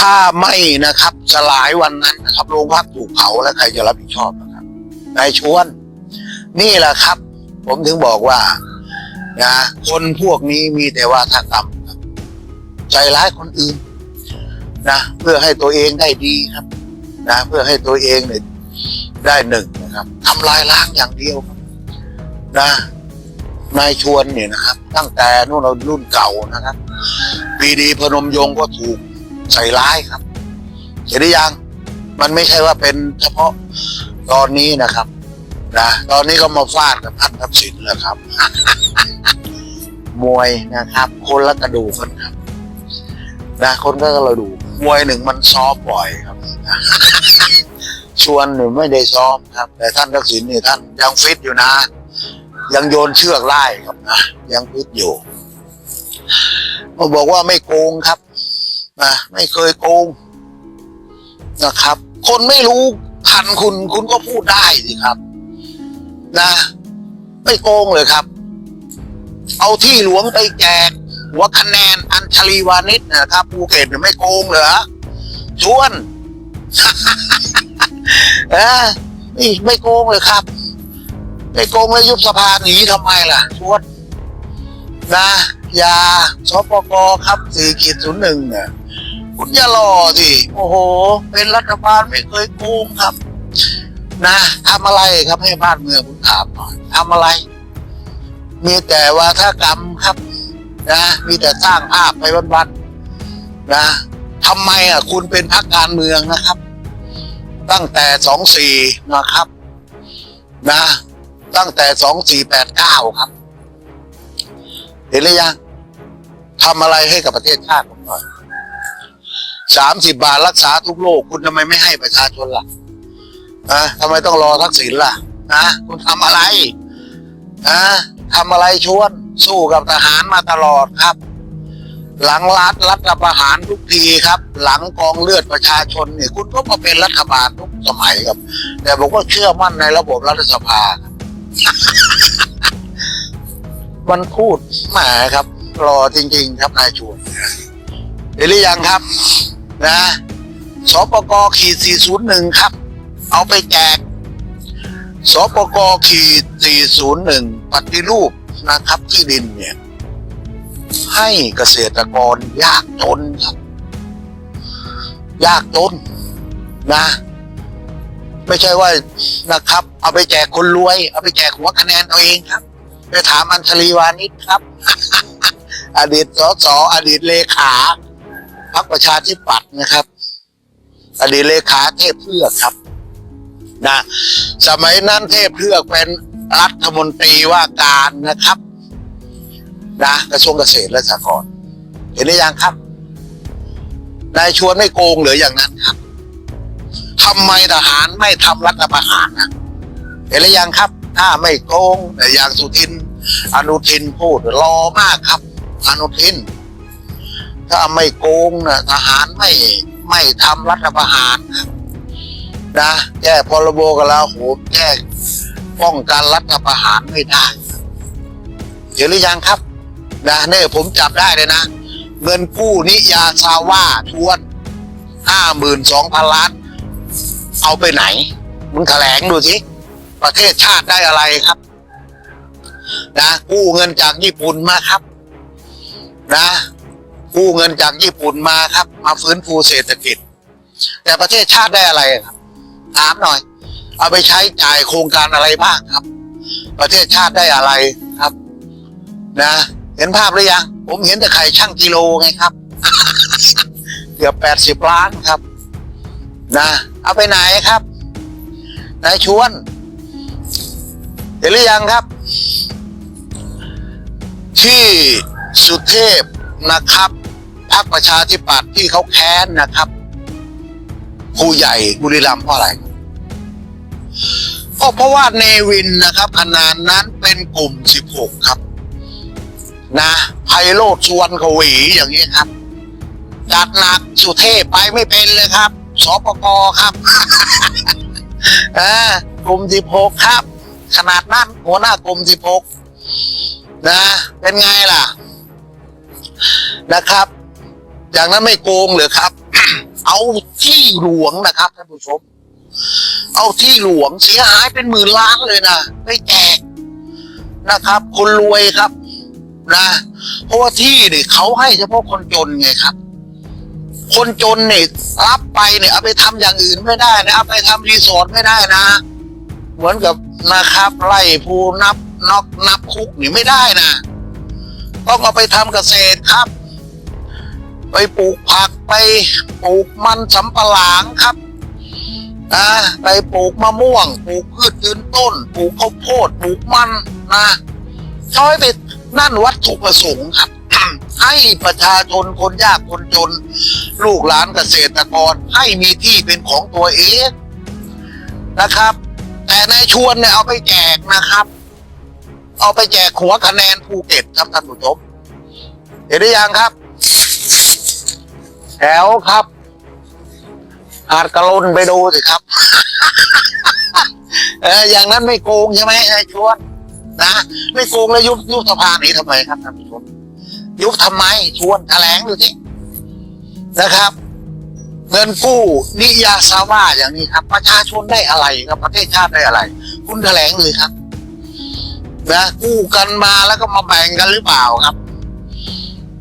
ถ้าไม่นะครับสลายวันนั้นนะครับโรงพักถูกเผาแล้วใครจะรับผิดชอบนะครับนายชวน นี่แหละครับ ผมถึงบอกว่านะคนพวกนี้มีแต่ว่าทากรรมครับใจร้ายคนอื่นนะเพื่อให้ตัวเองได้ดีครับ นะ เพื่อให้ตัวเองเนี่ยได้หนึ่งนะครับทำลายล้างอย่างเดียวครับ นะนายชวนเนี่ยนะครับ ตั้งแต่นู่นเรารุ่นเก่านะครับปีดีพนมยงก็ถูก ใส่ร้ายครับ เห็นหรือยัง มันไม่ใช่ว่าเป็นเฉพาะตอนนี้นะครับนะตอนนี้ก็มาฟาดกับท่านทักษิณแล้วครับ มวยนะครับ คนละกระดูกกันครับนะคนก็กระดูกมวยหนึ่งมันซ้อมบ่อยครับชวนหนึ่งไม่ได้ซ้อมครับ แต่ท่านทักษิณนี่ท่านยังฟิตอยู่นะ ยังโยนเชือกไล่ครับนะยังฟิตอยู่มาบอกว่าไม่โกงครับ นะไม่เคยโกงนะครับ คนไม่รู้ทันคุณคุณก็พูดได้สิครับ นะ ไม่โกงเลยครับ เอาที่หลวงไปแจกหัวคะแนนอัญชลีวานิชนะครับภูเก็ตไม่โกงเหรอชวนเออนี่ไม่โกงเลยครับ ไม่โกงแล้วยุบสภาหนีทำไมล่ะชวนนะยาสปกครับสี่ขีดศูนย์หนึ่งเนี่ย คุณอย่ารอสิโอ้โห เป็นรัฐบาลไม่เคยโกงครับ นะทำอะไรครับให้บ้านเมืองผมถามหน่อยทำอะไร มีแต่วาทกรรมครับ นะ มีแต่สร้างภาพไปวันๆนะทำไมอะ คุณเป็นพรรคการเมืองนะครับ ตั้งแต่สองสี่นะครับ นะ ตั้งแต่สองสี่แปดเก้าครับ เห็นหรือยังทำอะไรให้กับประเทศชาติผมหน่อย สามสิบบาทรักษาทุกโรคคุณทำไมไม่ให้ประชาชนล่ะนะทำไมต้องรอทักษิณล่ะนะคุณทำอะไรนะทำอะไรชวนสู้กับทหารมาตลอดครับ หลังรัฐรัฐประหารทุกทีครับ หลังกองเลือดประชาชนเนี่ยคุณก็มาเป็นรัฐบาลทุกสมัยครับ แต่ผมก็เชื่อมั่นในระบบรัฐสภาครับมันพูดแหมครับ รอจริง ๆ ครับนายชวนเห็นหรือยังครับ นะสปกขีด401 ครับ เอาไปแจกสปกขีด401 ปฏิรูปนะครับ ที่ดินเนี่ย ให้เกษตรกรยากจนครับ ยากจนนะ ไม่ใช่ว่านะครับ เอาไปแจกคนรวย เอาไปแจกหัวคะแนนเอาเองครับ ไปถามอัญชลีวานิชครับ อดีตสสอดีตเลขา พรรคประชาธิปัตย์นะครับ อดีตเลขาเทพเพื่อกครับนะสมัยนั้นเทพเพื่อกเป็นรัฐมนตรีว่าการนะครับนะกระทรวงเกษตรและสหกรณ์เห็นหรือยังครับนายชวนไม่โกงหรืออย่างนั้นครับทำไมทหารไม่ทำรัฐประหารนะเห็นหรือยังครับ ถ้าไม่โกงอย่างสุทิน อนุทินพูดรอมากครับ อนุทิน ถ้าไม่โกงนะทหารไม่ไม่ทำรัฐประหารนะแก้พรบกันแล้วโหมแก้ป้องกันรัฐประหารไม่ได้เห็นหรือยังครับนะเนี่ยผมจับได้เลยนะ เงินกู้นิยาซาว่าทวนห้าหมื่นสองพันล้าน เอาไปไหน มึงแถลงดูสิ ประเทศชาติได้อะไรครับ นะกู้เงินจากญี่ปุ่นมาครับ นะ กู้เงินจากญี่ปุ่นมาครับ มาฟื้นฟูเศรษฐกิจ แต่ประเทศชาติได้อะไรครับ ถามหน่อย เอาไปใช้จ่ายโครงการอะไรบ้างครับ ประเทศชาติได้อะไรครับ นะ เห็นภาพหรือยัง ผมเห็นแต่ไข่ช่างกิโลไงครับ เกือบแปดสิบล้านครับ นะ เอาไปไหนครับนายชวน เห็นหรือยังครับ ที่สุเทพนะครับ พรรคประชาธิปัตย์ที่เขาแค้นนะครับผู้ใหญ่บุรีรัมย์เพราะอะไรก็เพราะว่าเนวินนะครับขนาดนั้นเป็นกลุ่ม 16 ครับ นะไพโรธชวนขวีอย่างนี้ครับจัดหนักสุเทพไปไม่เป็นเลยครับสปกครับอ่ากลุ่ม 16 ครับ ขนาดนั้นหัวหน้ากลุ่ม 16 นะ เป็นไงล่ะนะครับ อย่างนั้นไม่โกงเหรือครับ เอาที่หลวงนะครับท่านผู้ชม เอาที่หลวงเสียหายเป็นหมื่นล้านเลยนะไปแจกนะครับ คนรวยครับ นะเพราะว่าที่เนี่ยเขาให้เฉพาะคนจนไงครับ คนจนเนี่ยรับไปเนี่ยเอาไปทำอย่างอื่นไม่ได้นะเอาไปทำรีสอร์ทไม่ได้นะ เหมือนกับนะครับไล่ภูนับนอกนับคุกนี่ไม่ได้นะต้องเอาไปทำเกษตรครับ ไปปลูกผักไปปลูกมันสำปะหลังครับนะไปปลูกมะม่วง ปลูกพืชยืนต้น ปลูกข้าวโพด ปลูกมันนะช้อยไปนั่นวัตถุประสงค์ครับ ให้ประชาชนคนยากคนจน ลูกหลานเกษตรกรให้มีที่เป็นของตัวเองนะครับ แต่ในชวนเนี่ยเอาไปแจกนะครับ เอาไปแจกหัวคะแนนภูเก็ตครับท่านผู้ชมเห็นหรือยังครับ แถวครับ อาจกระลนไปดูสิครับ เอออย่างนั้นไม่โกงใช่ไหมนายชวนนะไม่โกงแล้วยุบยุบสภาหนี้ทำไมครับท่านผู้ชมยุบทำไมชวนแถลงดูสินะครับ เงินกู้นิยาซาว่าอย่างนี้ครับ ประชาชนได้อะไรครับประเทศชาติได้อะไร คุณแถลงเลยครับนะกู้กันมาแล้วก็มาแบ่งกันหรือเปล่าครับ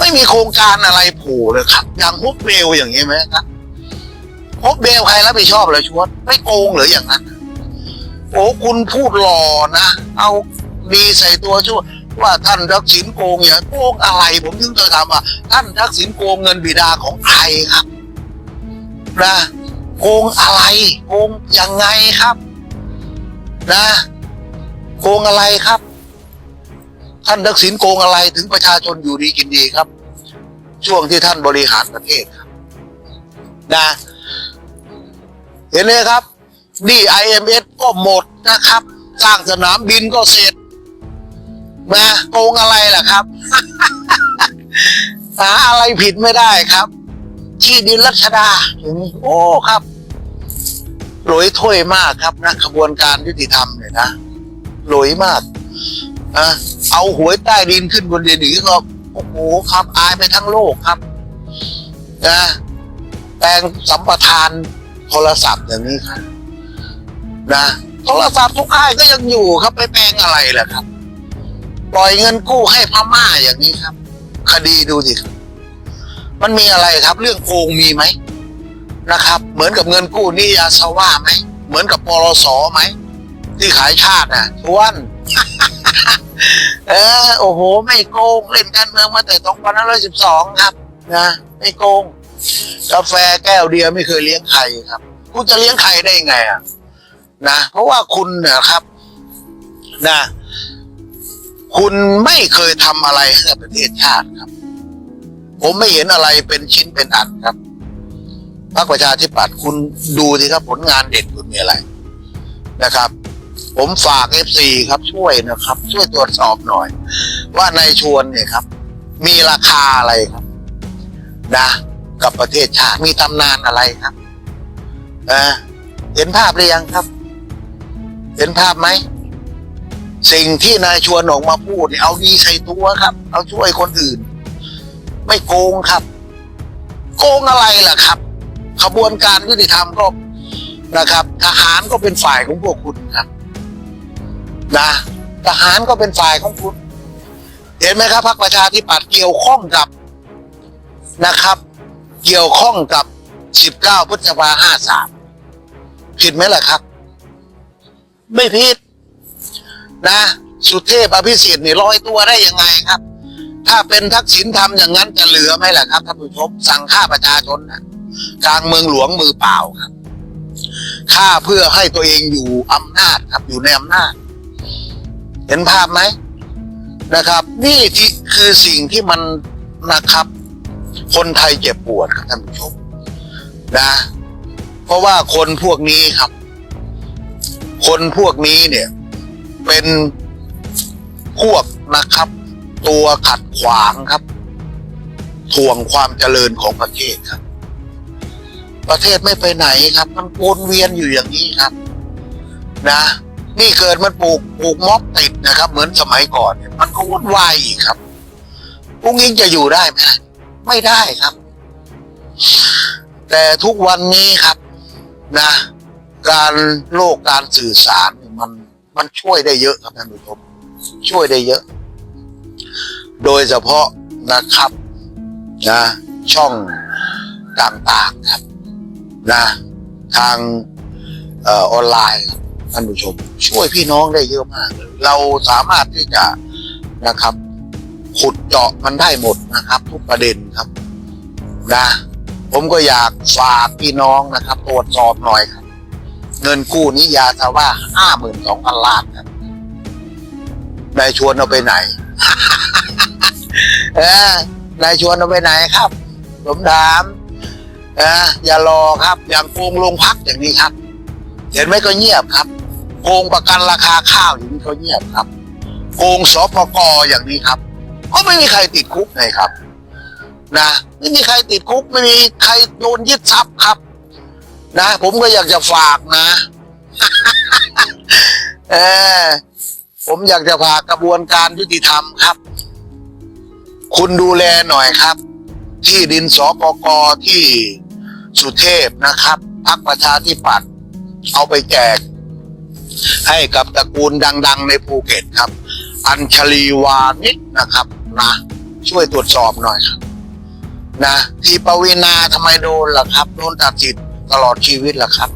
ไม่มีโครงการอะไรผล่เลยครับ อย่างฮุบเบลอย่างนี้ไหมครับฮุบเบลใครรับผิดชอบเลยชวนไม่โกงหรืออย่างนั้นโอ้คุณพูดหล่อนะ เอาดีใส่ตัวชั่วว่าท่านทักษิณโกงอย่างโกงอะไร ผมถึงจะถามว่าท่านทักษิณโกงเงินบิดาของใครครับนะโกงอะไรโกงยังไงครับ นะโกงอะไรครับ ท่านทักษิณโกงอะไรถึงประชาชนอยู่ดีกินดีครับ ช่วงที่ท่านบริหารประเทศนะ เห็นไหมครับ นี่ IMS ก็หมดนะครับ สร้างสนามบินก็เสร็จนะโกงอะไรล่ะครับ หาอะไรผิดไม่ได้ครับ ที่ดินรัชดาอย่างนี้โอ้ครับหลอยถ้วยมากครับนะขบวนการยุติธรรมเนี่ยนะหลอยมาก เอาหวยใต้ดินขึ้นบนเดินหนีก็โอ้โหครับ อายไปทั้งโลกครับนะแปลงสัมปทานโทรศัพท์อย่างนี้ครับนะโทรศัพท์ทุกค่ายก็ยังอยู่ครับไปแปลงอะไรล่ะครับ ปล่อยเงินกู้ให้พม่าอย่างนี้ครับ คดีดูสิครับมันมีอะไรครับ เรื่องโกงมีไหมนะครับ เหมือนกับเงินกู้นิยาสว่าไหมเหมือนกับปลสไหมที่ขายชาติน่ะทวน เออโอ้โห ไม่โกงเล่นการเมืองมาแต่2512 ครับ นะ ไม่โกงกาแฟแก้วเดียวไม่เคยเลี้ยงใครครับ คุณจะเลี้ยงใครได้ยังไงอะนะเพราะว่าคุณเนี่ยครับนะ คุณไม่เคยทำอะไรให้กับประเทศชาติครับ ผมไม่เห็นอะไรเป็นชิ้นเป็นอันครับพรรคประชาธิปัตย์คุณดูสิครับผลงานเด็ดคุณมีอะไรนะครับ ผมฝากเอฟซีครับช่วยนะครับ ช่วยตรวจสอบหน่อย ว่าในายชวนเนี่ยครับ มีราคาอะไรครับ นะ กับประเทศชาติมีตำนานอะไรครับนะเห็นภาพหรือยังครับ เห็นภาพไหมสิ่งที่นายชวนออกมาพูดเนี่ยเอาดีใส่ตัวครับ เอาช่วยคนอื่น ไม่โกงครับ โกงอะไรล่ะครับ ขบวนการยุติธรรมก็นะครับ ทหารก็เป็นฝ่ายของพวกคุณครับ นะทหารก็เป็นฝ่ายของคุณ เห็นไหมครับพรรคประชาธิปัตย์เกี่ยวข้องกับนะครับ เกี่ยวข้องกับ 19 พฤษภา53ผิดไหมล่ะครับ ไม่ผิดนะ สุเทพอภิสิทธิ์นี่ลอยตัวได้ยังไงครับ ถ้าเป็นทักษิณทำอย่างนั้นจะเหลือไหมล่ะครับท่านผู้ชมสั่งฆ่าประชาชนนะกลางเมืองหลวงมือเปล่าครับฆ่าเพื่อให้ตัวเองอยู่อำนาจครับอยู่ในอำนาจ เห็นภาพไหมนะครับ นี่ที่คือสิ่งที่มันนะครับ คนไทยเจ็บปวดครับท่านผู้ชมนะ เพราะว่าคนพวกนี้ครับ คนพวกนี้เนี่ย เป็นพวกนะครับ ตัวขัดขวางครับถ่วงความเจริญของประเทศครับ ประเทศไม่ไปไหนครับ มันวนเวียนอยู่อย่างนี้ครับ นะ นี่เกิดมันปลูกปลูกม็อบติดนะครับ เหมือนสมัยก่อนเนี่ยมันก็วุ่นวายอีกครับพุ่งนี้จะอยู่ได้ไหมไม่ได้ครับ แต่ทุกวันนี้ครับนะ การโลกการสื่อสารมันมันช่วยได้เยอะครับท่านผู้ชมช่วยได้เยอะ โดยเฉพาะนะครับนะช่องต่างๆครับนะทางออนไลน์ ท่านผู้ชม ช่วยพี่น้องได้เยอะมากเลยเราสามารถที่จะนะครับ ขุดเจาะมันได้หมดนะครับ ทุกประเด็นครับนะผมก็อยากฝากพี่น้องนะครับ ตรวจสอบหน่อยครับ เงินกู้นี้ยาซาว่าห้าหมื่นสองพันล้านครับนายชวนเอาไปไหน เออนายชวนเอาไปไหนครับผมถามเอออย่ารอครับ อย่างโกงโรงพักอย่างนี้ครับ เห็นไหมก็เงียบครับ โกงประกันราคาข้าวอย่างนี้ก็เงียบครับ โกงสปกอย่างนี้ครับ ก็ไม่มีใครติดคุกไงครับ นะไม่มีใครติดคุกไม่มีใครโดนยึดทรัพย์ครับ นะ ผมก็อยากจะฝากนะเออผมอยากจะฝากกระบวนการยุติธรรมครับ คุณดูแลหน่อยครับ ที่ดินสปกที่สุเทพนะครับ พักประชาธิปัตย์เอาไปแจก ให้กับตระกูลดัง ๆ ในภูเก็ตครับ อัญชลีวานิชนะครับนะช่วยตรวจสอบหน่อยครับนะทีปวีนาทำไมโดนล่ะครับโดนตัดสิทธิ์ตลอดชีวิตล่ะครับ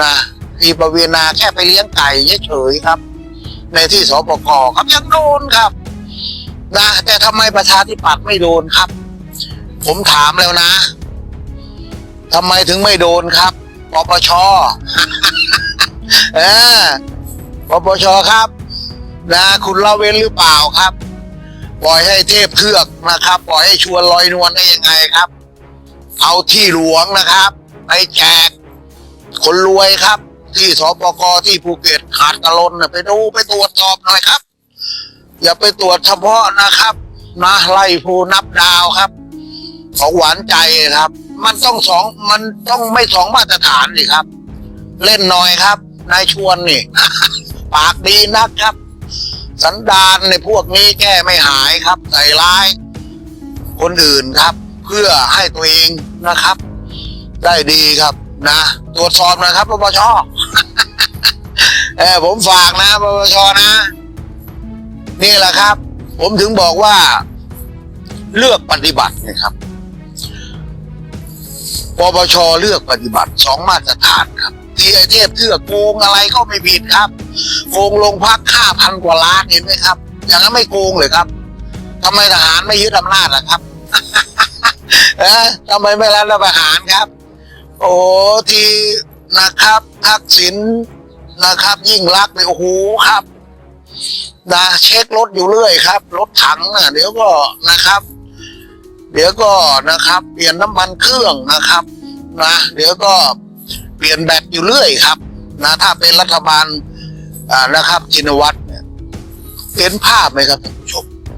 นะทีปวีนาแค่ไปเลี้ยงไก่เฉยๆครับ ในที่สปกครับยังโดนครับนะแต่ทำไมประชาธิปัตย์ไม่โดนครับ ผมถามแล้วนะทำไมถึงไม่โดนครับปปช เออปปชครับ นะคุณละเว้นหรือเปล่าครับ ปล่อยให้เทพเครือกนะครับ ปล่อยให้ชวนลอยนวลได้ยังไงครับ เอาที่หลวงนะครับ ไปแจก คนรวยครับ ที่สปกที่ภูเก็ตขาดกระลนน่ะไปดูไปตรวจสอบหน่อยครับ อย่าไปตรวจเฉพาะนะครับนะไล่ภูนับดาวครับ ของหวานใจครับ มันต้องสองมันต้องไม่สองมาตรฐานสิครับ เล่นหน่อยครับ นายชวนนี่ ปากดีนักครับ สันดานในพวกนี้แก้ไม่หายครับใส่ร้าย คนอื่นครับ เพื่อให้ตัวเองนะครับ ได้ดีครับนะตรวจสอบนะครับปปชเออผมฝากนะปปชนะ นี่แหละครับ ผมถึงบอกว่า เลือกปฏิบัตินะครับปปชเลือกปฏิบัติสองมาตรฐานครับ ที่ไอเทพเทือกโกงอะไรก็ไม่ผิดครับ โกงลงพักห้าพันกว่าล้านเห็นไหมครับ อย่างนั้นไม่โกงเลยครับทำไมทหารไม่ยึดอำนาจล่ะครับเออทำไมไม่รัฐประหารครับ โอ้ทีนะครับทักษิณนะครับ ยิ่งรักเนี่ยโอ้โหครับนะเช็ครถอยู่เรื่อยครับ รถถังน่ะเดี๋ยวก็นะครับ เดี๋ยวก็นะครับ เปลี่ยนน้ำมันเครื่องนะครับนะเดี๋ยวก็เปลี่ยนแบตอยู่เรื่อยครับนะถ้าเป็นรัฐบาลนะครับจินวัตรเนี่ยเห็นภาพไหมครับท่านผู้ชม